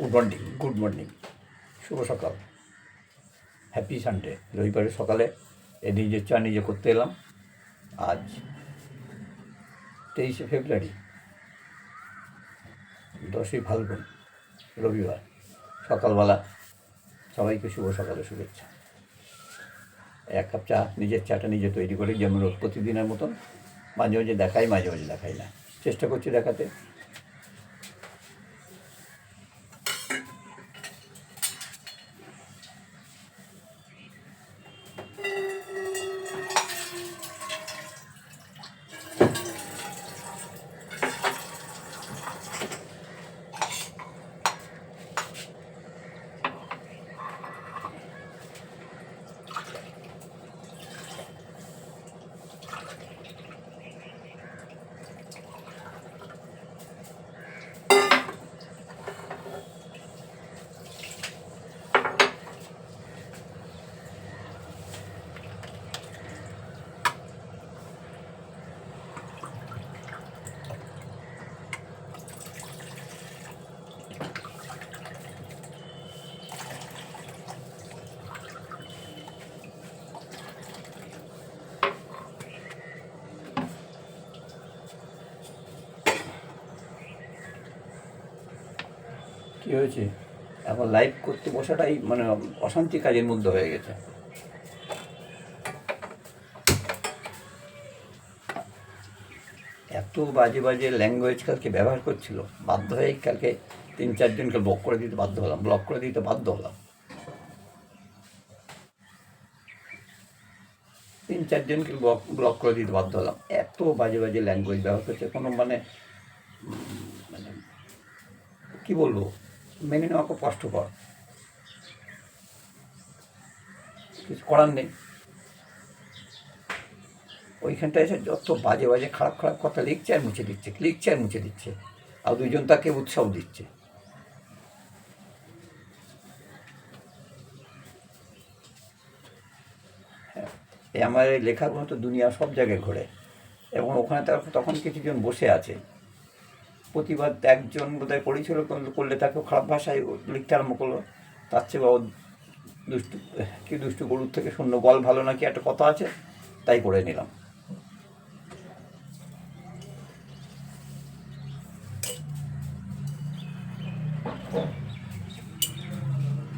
Good morning good morning শুভ সকাল। Happy Sunday রবিবারের সকালে। এ নিজের চা নিজে করতে এলাম, আজ তেইশে ফেব্রুয়ারি, দশই ফাল্গুন, রবিবার, সকালবেলা সবাইকে শুভ সকালে শুভেচ্ছা। এক কাপ চা, নিজের চাটা নিজে তৈরি করে, যেমন রোজ প্রতিদিনের মতন। মাঝে মাঝে দেখাই, মাঝে মাঝে দেখাই না। চেষ্টা করছি দেখাতে। কী হয়েছে? এখন লাইভ করতে বসাটাই মানে অশান্তি কাজের মধ্যে হয়ে গেছে। এত বাজে বাজে ল্যাঙ্গুয়েজ কালকে ব্যবহার করছিল। বাধ্য হয়ে কালকে তিন চারজনকে ব্লক করে দিতে বাধ্য হলাম ব্লক করে দিতে বাধ্য হলাম। তিন চারজনকে ব্লক ব্লক করে দিতে বাধ্য হলাম। এত বাজে বাজে ল্যাঙ্গুয়েজ ব্যবহার করছে। কোনো মানে মানে কী বলব? মেনে নেওয়া খুব কষ্টকর। কিছু করার নেই। ওইখানটা এসে যত বাজে বাজে খারাপ খারাপ কথা লিখছে আর মুছে দিচ্ছে লিখছে আর মুছে দিচ্ছে। আর দুইজন তাকে উৎসাহ দিচ্ছে। হ্যাঁ, আমার এই লেখাগুলো তো দুনিয়া সব জায়গায় ঘোরে। এবং ওখানে তার তখন কিছুজন বসে আছে। প্রতিবাদ একজন বোধহয় কিন্তু করলে তাকেও খারাপ ভাষায় লিখতে আরম্ভ করল। তার চেয়ে বাবা দুষ্টু, কি দুষ্টু গরুর থেকে শূন্য বল ভালো নাকি একটা কথা আছে? তাই করে নিলাম।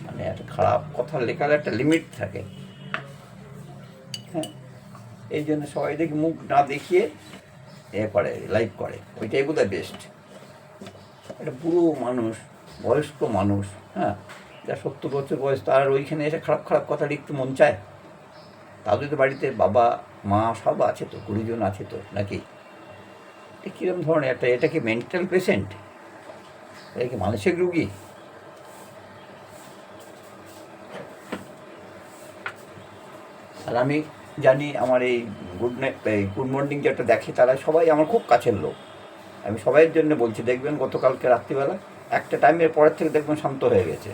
মানে একটা খারাপ কথা লেখার একটা লিমিট থাকে। হ্যাঁ এই জন্য সবাই দেখি মুখ না দেখিয়ে এ করে লাইভ করে। ওইটাই বোধ বেস্ট একটা বুড়ো মানুষ, বয়স্ক মানুষ হ্যাঁ যা সত্তর বছর বয়স, তার ওইখানে এসে খারাপ খারাপ কথা লিখতে মন চায়। তাদের তো বাড়িতে বাবা, মা সব আছে তো কুড়িজন আছে তো, নাকি? এ কীরকম ধরনের একটা, এটা কি মেন্টাল পেশেন্ট এটা কি মানসিক রুগী? আর আমি জানি আমার এই গুড নাইট এই গুড মর্নিং যেটা দেখে, তারা সবাই আমার খুব কাছের লোক। আমি সবাইয়ের জন্য বলছি, দেখবেন গতকালকে রাত্রিবেলা একটা টাইমের পরের থেকে দেখবেন শান্ত হয়ে গেছে।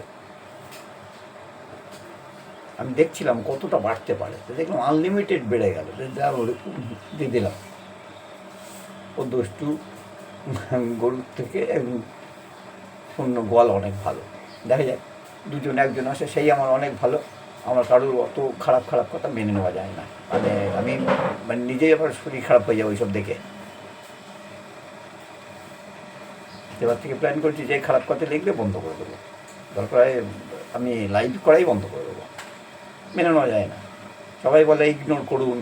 আমি দেখছিলাম কতটা বাড়তে পারে। দেখলাম আনলিমিটেড বেড়ে গেল। দিয়ে দিলাম। ও দুষ্টু গরুর থেকে শূন্য গোয়াল অনেক ভালো। দেখা যাক, দুজন একজন আসে, সেই আমার অনেক ভালো। আমার কারোর অত খারাপ খারাপ কথা মেনে নেওয়া যায় না। মানে আমি মানে নিজেই আবার শরীর খারাপ হয়ে যাবে ওইসব দেখে। এবার থেকে প্ল্যান করছি যে খারাপ কথা লিখলে বন্ধ করে দেবো। দরকার হয় আমি লাইভ করাই বন্ধ করে দেবো। মেনে নেওয়া যায় না। সবাই বলে ইগনোর করুন,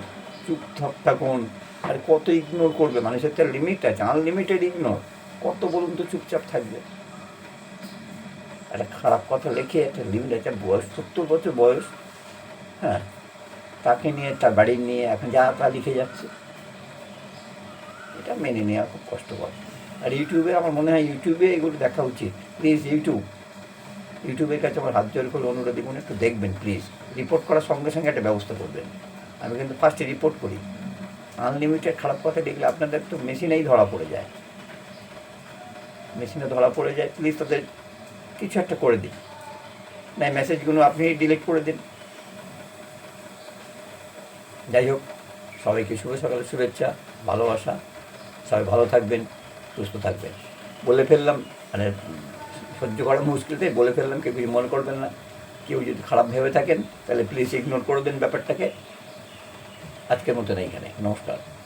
চুপ থাক থাকুন। আর কত ইগনোর করবে? মানুষের তো লিমিট আছে আনলিমিটেড ইগনোর কত বলুন তো চুপচাপ থাকবে? একটা খারাপ কথা লিখে একটা লিমিট আছে, বয়স সত্তর বছর বয়স। হ্যাঁ তাকে নিয়ে, তার বাড়ি নিয়ে এখন যা তা লিখে যাচ্ছে। এটা মেনে নেওয়া খুব কষ্টকর। আর ইউটিউবে আমার মনে হয় ইউটিউবে এগুলো দেখা উচিত। Please YouTube. ইউটিউবের কাছে আমার হাত জোর করে অনুরোধ দেখুন একটু দেখবেন প্লিজ রিপোর্ট করার সঙ্গে সঙ্গে একটা ব্যবস্থা করবেন। আমি কিন্তু ফার্স্টে রিপোর্ট করি। আনলিমিটেড খারাপ কথা দেখলে আপনাদের তো মেশিনেই ধরা পড়ে যায়। মেশিনে ধরা পড়ে যায় প্লিজ তাদের কিছু একটা করে দিন। না মেসেজগুলো আপনি ডিলিট করে দিন। যাই হোক, সবাইকে শুভ সকালে, শুভেচ্ছা, ভালোবাসা। সবাই ভালো থাকবেন। সুস্থ থাকবে। বলে ফেললাম মানে সহ্য করা মুশকিল তাই বলে ফেললাম, কেউ কিছু মনে করবেন না। কেউ যদি খারাপ ভেবে থাকেন, তাহলে প্লিজ ইগনোর করে দেন ব্যাপারটাকে। আজকের মতন এখানে নমস্কার।